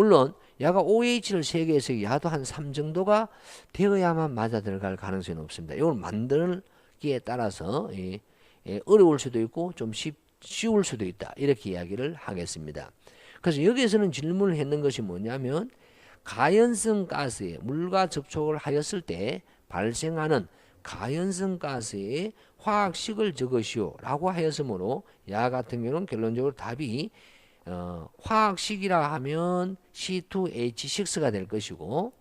물론 야가 OH를 세개에서 야도 한 3 정도가 되어야만 맞아 들어갈 가능성이 높습니다. 이걸 만들기에 따라서 예, 예, 어려울 수도 있고 좀 쉽, 쉬울 수도 있다. 이렇게 이야기를 하겠습니다. 그래서 여기에서는 질문을 했는 것이 뭐냐면 가연성 가스에 물과 접촉을 하였을 때 발생하는 가연성 가스의 화학식을 적으시오 라고 하였으므로 야 같은 경우는 결론적으로 답이 어, 화학식이라 하면 C2H6가 될 것이고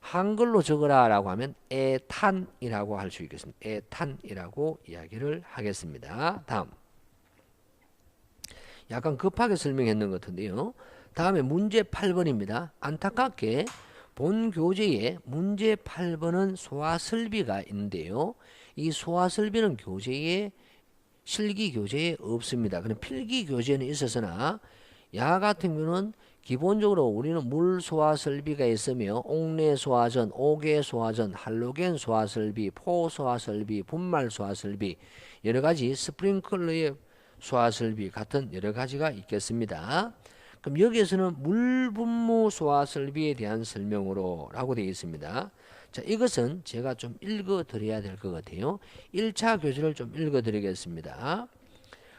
한글로 적으라 라고 하면 에탄이라고 할 수 있겠습니다. 에탄이라고 이야기를 하겠습니다. 다음 약간 급하게 설명했는 것 같은데요. 다음에 문제 8번입니다. 안타깝게 본 교재에 문제 8번은 소화설비가 있는데요. 이 소화설비는 교재에 실기 교재에 없습니다. 그럼 필기 교재는 있었으나 야 같은 경우는 기본적으로 우리는 물 소화 설비가 있으며 옥내 소화전, 옥외 소화전, 할로겐 소화 설비, 포 소화 설비, 분말 소화 설비 여러 가지 스프링클러의 소화 설비 같은 여러 가지가 있겠습니다. 그럼 여기에서는 물 분 무 소화 설비에 대한 설명으로 라고 되어 있습니다. 자, 이것은 제가 좀 읽어 드려야 될 것 같아요. 1차 교재를 좀 읽어 드리겠습니다.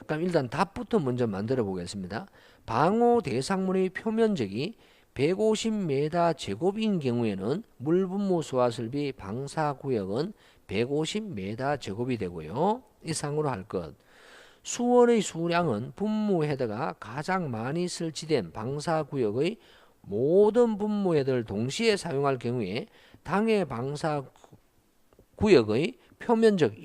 그럼 일단 답부터 먼저 만들어 보겠습니다. 방호 대상물의 표면적이 150m 제곱인 경우에는 물분무 소화설비 방사구역은 150m 제곱이 되고요. 이상으로 할 것. 수월의 수량은 분무 헤드가 가장 많이 설치된 방사구역의 모든 헤드를 동시에 사용할 경우에 당해 방사 구역의 표면적